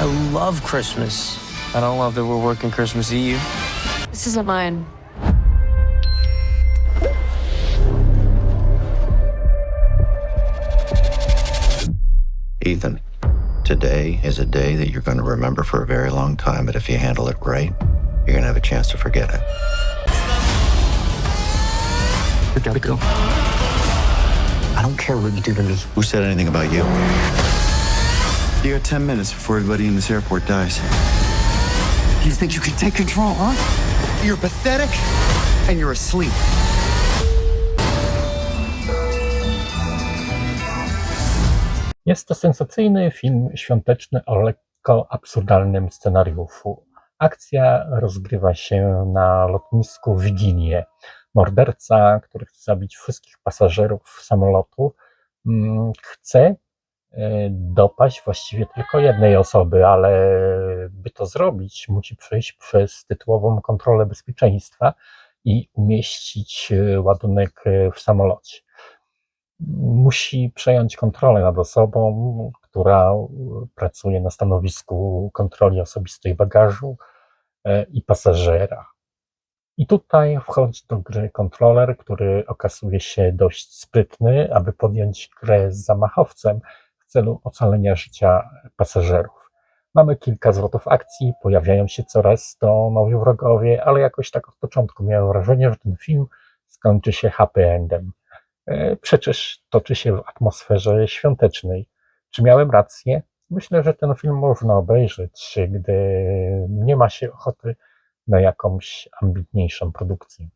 I love Christmas. I don't love that we're working Christmas Eve. This isn't mine. Ethan, today is a day that you're going to remember for a very long time, but if you handle it right, you're going to have a chance to forget it. We gotta go. I don't care what you do to me. Who said anything about you? You got 10 minutes before everybody in this airport dies. You think you can take control, huh? You're pathetic and you're asleep. Jest to sensacyjny film świąteczny o lekko absurdalnym scenariuszu. Akcja rozgrywa się na lotnisku w Wigilię. Morderca, który chce zabić wszystkich pasażerów samolotu, mm, chce dopaść właściwie tylko jednej osoby, ale by to zrobić, musi przejść przez tytułową kontrolę bezpieczeństwa i umieścić e, ładunek e, w samolocie musi przejąć kontrolę nad osobą, która pracuje na stanowisku kontroli osobistej bagażu i pasażera. I tutaj wchodzi do gry kontroler, który okazuje się dość sprytny, aby podjąć grę z zamachowcem celu ocalenia życia pasażerów. Mamy kilka zwrotów akcji, pojawiają się coraz to nowi wrogowie, ale jakoś tak od początku miałem wrażenie, że ten film skończy się happy endem. E, Przecież toczy się w atmosferze świątecznej. Czy miałem rację? Myślę, że ten film można obejrzeć, gdy nie ma się ochoty na jakąś ambitniejszą produkcję.